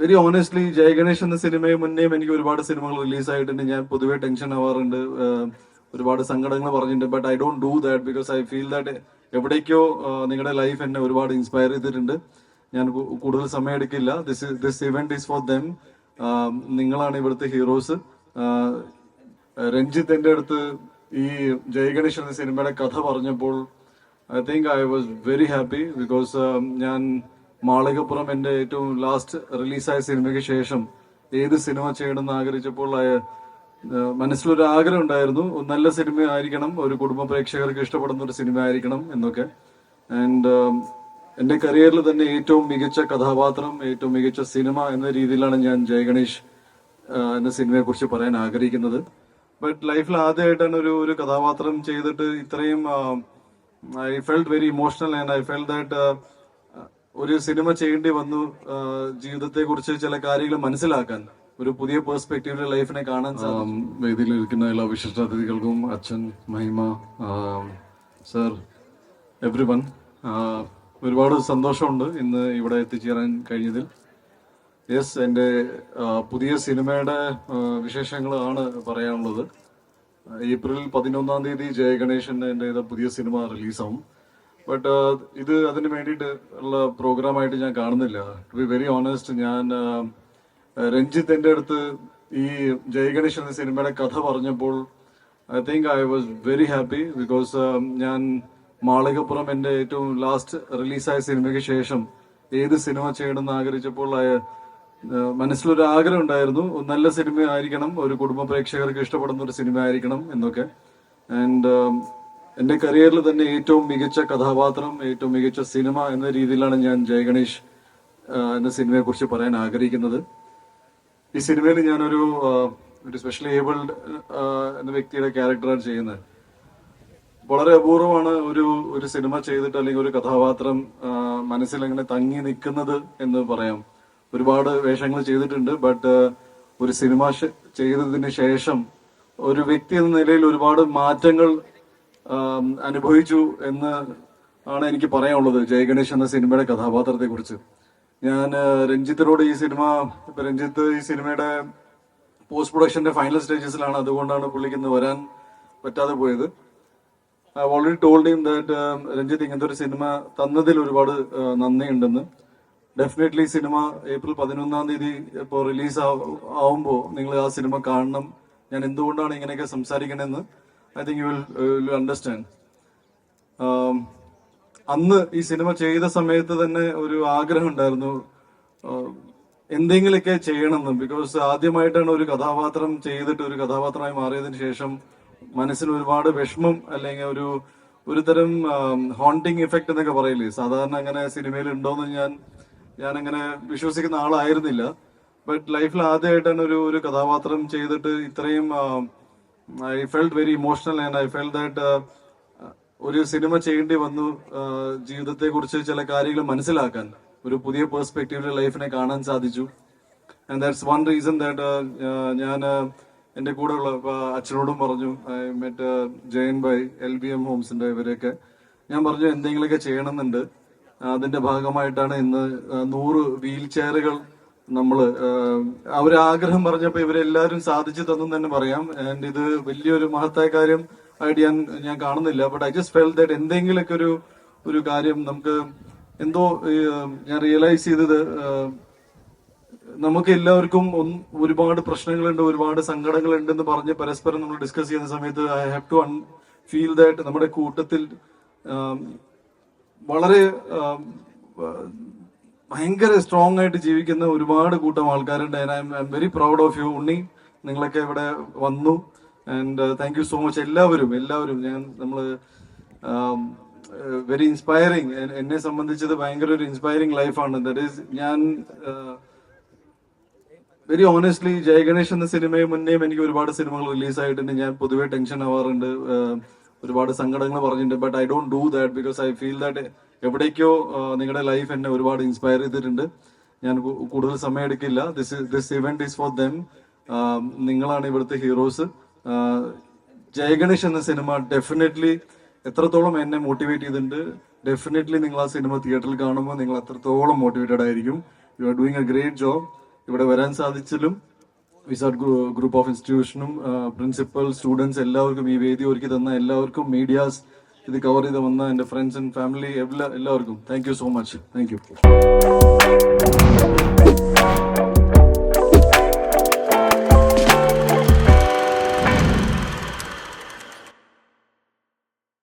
Very honestly Jayaganesh എന്ന സിനിമയെ മുന്നേയും എനിക്ക് ഒരുപാട് സിനിമകൾ റിലീസായിട്ടുണ്ട്. ഞാൻ പൊതുവെ ടെൻഷൻ ആവാറുണ്ട്. ഒരുപാട് സങ്കടങ്ങൾ പറഞ്ഞിട്ടുണ്ട്. But I don't do that because I feel that എവിടേക്കോ നിങ്ങളുടെ ലൈഫ് എന്നെ ഒരുപാട് ഇൻസ്പയർ ചെയ്തിട്ടുണ്ട്. ഞാൻ കൂടുതൽ സമയം എടുക്കില്ല this this event is for them നിങ്ങളാണ് ഇവിടുത്തെ ഹീറോസ് രഞ്ജിത്ത് എന്റെ അടുത്ത് ഈ ജയഗണേഷ് എന്ന സിനിമയുടെ കഥ പറഞ്ഞപ്പോൾ I think I was very happy because ഞാൻ മാളികപ്പുറം എന്റെ ഏറ്റവും ലാസ്റ്റ് റിലീസായ സിനിമയ്ക്ക് ശേഷം ഏത് സിനിമ ചെയ്യണമെന്ന് ആഗ്രഹിച്ചപ്പോൾ മനസ്സിലൊരു ആഗ്രഹം ഉണ്ടായിരുന്നു. നല്ല സിനിമ ആയിരിക്കണം ഒരു കുടുംബ പ്രേക്ഷകർക്ക് ഇഷ്ടപ്പെടുന്ന ഒരു സിനിമ ആയിരിക്കണം എന്നൊക്കെ. ആൻഡ് എന്റെ കരിയറിൽ തന്നെ ഏറ്റവും മികച്ച കഥാപാത്രം ഏറ്റവും മികച്ച സിനിമ എന്ന രീതിയിലാണ് ഞാൻ ജയഗണേഷ് എന്ന സിനിമയെ കുറിച്ച് പറയാൻ ആഗ്രഹിക്കുന്നത്. ബട്ട് ലൈഫിൽ ആദ്യമായിട്ടാണ് ഒരു ഒരു കഥാപാത്രം ചെയ്തിട്ട് ഇത്രയും I felt very emotional and I felt that ഒരു സിനിമ ചെയ്യേണ്ടി വന്നു ജീവിതത്തെ കുറിച്ച് ചില കാര്യങ്ങൾ മനസ്സിലാക്കാൻ ഒരു പുതിയ പേഴ്സ്പെക്റ്റീവിൽ ലൈഫിനെ കാണാൻ ഇരിക്കുന്ന എല്ലാ വിശിഷ്ടാതിഥികൾക്കും അച്ഛൻ മഹിമ സർ എവ്രി വൺ ഒരുപാട് സന്തോഷമുണ്ട് ഇന്ന് ഇവിടെ എത്തിച്ചേരാൻ കഴിഞ്ഞതിൽ. യെസ് എന്റെ പുതിയ സിനിമയുടെ വിശേഷങ്ങളാണ് പറയാനുള്ളത്. ഏപ്രിൽ പതിനൊന്നാം തീയതി ജയഗണേശന്റെ എന്റെ പുതിയ സിനിമ റിലീസാവും. ബട്ട് ഇത് അതിന് വേണ്ടിയിട്ട് ഉള്ള പ്രോഗ്രാമായിട്ട് ഞാൻ കാണുന്നില്ല. ടു ബി വെരി ഓണസ്റ്റ് ഞാൻ ആ, രഞ്ജിത്ത് എന്റെ അടുത്ത് ഈ ജയഗണേഷ് എന്ന സിനിമയുടെ കഥ പറഞ്ഞപ്പോൾ I think I was very happy because ഞാൻ മാളികപ്പുറം എന്റെ ഏറ്റവും ലാസ്റ്റ് റിലീസായ സിനിമയ്ക്ക് ശേഷം ഏത് സിനിമ ചെയ്യണമെന്ന് ആഗ്രഹിച്ചപ്പോൾ ഏഹ് മനസ്സിലൊരു ആഗ്രഹം ഉണ്ടായിരുന്നു. നല്ല സിനിമ ആയിരിക്കണം ഒരു കുടുംബ പ്രേക്ഷകർക്ക് ഇഷ്ടപ്പെടുന്ന ഒരു സിനിമ ആയിരിക്കണം എന്നൊക്കെ. ആൻഡ് എന്റെ കരിയറിൽ തന്നെ ഏറ്റവും മികച്ച കഥാപാത്രം ഏറ്റവും മികച്ച സിനിമ എന്ന രീതിയിലാണ് ഞാൻ ജയഗണേഷ് എന്ന സിനിമയെ കുറിച്ച് പറയാൻ ആഗ്രഹിക്കുന്നത്. ഈ സിനിമയിൽ ഞാനൊരു ഒരു സ്പെഷ്യലി ഏബിൾഡ് എന്ന വ്യക്തിയുടെ ക്യാരക്ടറാണ് ചെയ്യുന്നത്. വളരെ അപൂർവമാണ് ഒരു ഒരു സിനിമ ചെയ്തിട്ട് അല്ലെങ്കിൽ ഒരു കഥാപാത്രം മനസ്സിൽ അങ്ങനെ തങ്ങി നിൽക്കുന്നത് എന്ന് പറയാം. ഒരുപാട് വേഷങ്ങൾ ചെയ്തിട്ടുണ്ട് ബട്ട് ഒരു സിനിമ ചെയ്തതിന് ശേഷം ഒരു വ്യക്തി എന്ന നിലയിൽ ഒരുപാട് മാറ്റങ്ങൾ അനുഭവിച്ചു എന്ന് ആണ് എനിക്ക് പറയാനുള്ളത്. ജയഗണേഷ് എന്ന സിനിമയുടെ കഥാപാത്രത്തെ കുറിച്ച് ഞാൻ രഞ്ജിത്തിനോട് ഈ സിനിമ ഇപ്പൊ രഞ്ജിത്ത് ഈ സിനിമയുടെ പോസ്റ്റ് പ്രൊഡക്ഷന്റെ ഫൈനൽ സ്റ്റേജസിലാണ് അതുകൊണ്ടാണ് പുള്ളിക്ക് ഇന്ന് വരാൻ പറ്റാതെ പോയത്. I already told him that Ranjith ഇങ്ങനത്തെ ഒരു സിനിമ തന്നതിൽ ഒരുപാട് നന്ദിയുണ്ടെന്ന്. ഡെഫിനറ്റ്ലി സിനിമ ഏപ്രിൽ പതിനൊന്നാം തീയതി ഇപ്പോൾ റിലീസ് ആവുമ്പോൾ നിങ്ങൾ ആ സിനിമ കാണണം. ഞാൻ എന്തുകൊണ്ടാണ് ഇങ്ങനെയൊക്കെ സംസാരിക്കണമെന്ന് I think you will understand അന്ന് ഈ സിനിമ ചെയ്ത സമയത്ത് തന്നെ ഒരു ആഗ്രഹം ഉണ്ടായിരുന്നു. എന്തെങ്കിലുമൊക്കെ ചെയ്യണമെന്ന് ബിക്കോസ് ആദ്യമായിട്ടാണ് ഒരു കഥാപാത്രം ചെയ്തിട്ട് ഒരു കഥാപാത്രമായി മാറിയതിന് ശേഷം മനസ്സിന് ഒരുപാട് വിഷമം അല്ലെങ്കിൽ ഒരു ഒരു തരം ഹോണ്ടിങ് ഇഫക്റ്റ് എന്നൊക്കെ പറയില്ലേ? സാധാരണ അങ്ങനെ സിനിമയിൽ ഉണ്ടോയെന്ന് ഞാൻ ഞാൻ അങ്ങനെ വിശ്വസിക്കുന്ന ആളായിരുന്നില്ല. ബട്ട് ലൈഫിൽ ആദ്യമായിട്ടാണ് ഒരു ഒരു കഥാപാത്രം ചെയ്തിട്ട് ഇത്രയും I felt very emotional and I felt that ഒരു സിനിമ ചെയ്യേണ്ടി വന്നു ജീവിതത്തെ കുറിച്ച് ചില കാര്യങ്ങൾ മനസ്സിലാക്കാൻ ഒരു പുതിയ പേഴ്സ്പെക്റ്റീവിൽ ലൈഫിനെ കാണാൻ സാധിച്ചു. And that's one reason that ഞാൻ എന്റെ ഉള്ള അച്ഛനോടും പറഞ്ഞു I met Jayan by L B M ഹോംസിന്റെ ഇവരെയൊക്കെ. ഞാൻ പറഞ്ഞു എന്തെങ്കിലുമൊക്കെ ചെയ്യണമെന്നുണ്ട്. അതിന്റെ ഭാഗമായിട്ടാണ് ഇന്ന് നൂറ് വീൽ ചെയറുകൾ നമ്മൾ അവരാഗ്രഹം പറഞ്ഞപ്പോൾ ഇവരെല്ലാവരും സാധിച്ചു തന്നു തന്നെ പറയാം. ആൻഡ് ഇത് വലിയൊരു മഹത്തായ കാര്യം ആയിട്ട് ഞാൻ ഞാൻ കാണുന്നില്ല. But I just felt that എന്തെങ്കിലുമൊക്കെ ഒരു ഒരു കാര്യം നമുക്ക് എന്തോ ഞാൻ റിയലൈസ് ചെയ്തത് നമുക്ക് എല്ലാവർക്കും ഒരുപാട് പ്രശ്നങ്ങളുണ്ട് ഒരുപാട് സങ്കടങ്ങളുണ്ട് എന്ന് പറഞ്ഞ് പരസ്പരം നമ്മൾ ഡിസ്കസ് ചെയ്യുന്ന സമയത്ത് I have to feel that നമ്മുടെ കൂട്ടത്തിൽ വളരെ ഭയങ്കര സ്ട്രോങ് ആയിട്ട് ജീവിക്കുന്ന ഒരുപാട് കൂട്ടം ആൾക്കാരുണ്ട്. I am very proud of you Unni. നിങ്ങളൊക്കെ ഇവിടെ വന്നു. And thank you so much എല്ലാവരും എല്ലാവരും. ഞാൻ നമ്മൾ വെരി ഇൻസ്പയറിങ് എന്നെ സംബന്ധിച്ചത് ഭയങ്കര ഒരു ഇൻസ്പയറിങ് ലൈഫാണ് ദറ്റ് ഈസ് ഞാൻ വെരി ഓണസ്റ്റ്ലി ജയഗണേഷ് എന്ന സിനിമയെ മുന്നേയും എനിക്ക് ഒരുപാട് സിനിമകൾ റിലീസായിട്ടുണ്ട് ഞാൻ പൊതുവേ ടെൻഷൻ ആവാറുണ്ട്. ഒരുപാട് സങ്കടങ്ങൾ പറഞ്ഞിട്ടുണ്ട്. But I don't do that because I feel that എവിടേക്കോ നിങ്ങളുടെ ലൈഫ് എന്നെ ഒരുപാട് ഇൻസ്പയർ ചെയ്തിട്ടുണ്ട്. ഞാൻ കൂടുതൽ സമയം എടുക്കില്ല. This this event is for them നിങ്ങളാണ് ഇവിടുത്തെ ഹീറോസ് ജയഗണേഷ് എന്ന സിനിമ ഡെഫിനറ്റ്ലി എത്രത്തോളം എന്നെ മോട്ടിവേറ്റ് ചെയ്തിട്ടുണ്ട്. ഡെഫിനറ്റ്ലി നിങ്ങൾ ആ സിനിമ തിയേറ്ററിൽ കാണുമ്പോൾ നിങ്ങൾ അത്രത്തോളം മോട്ടിവേറ്റഡ് ആയിരിക്കും. You are doing a great job ഇവിടെ വരാൻ സാധിച്ചാലും വിസാർഡ് ഗ്രൂപ്പ് ഓഫ് ഇൻസ്റ്റിറ്റ്യൂഷനും പ്രിൻസിപ്പൽ സ്റ്റുഡൻസ് എല്ലാവർക്കും ഈ വേദി ഒരുക്കി തന്ന എല്ലാവർക്കും മീഡിയാസ് ഇത് കവർ ചെയ്ത് വന്ന എന്റെ ഫ്രണ്ട്സ് ആൻഡ് ഫാമിലി എല്ലാ എല്ലാവർക്കും thank you so much thank you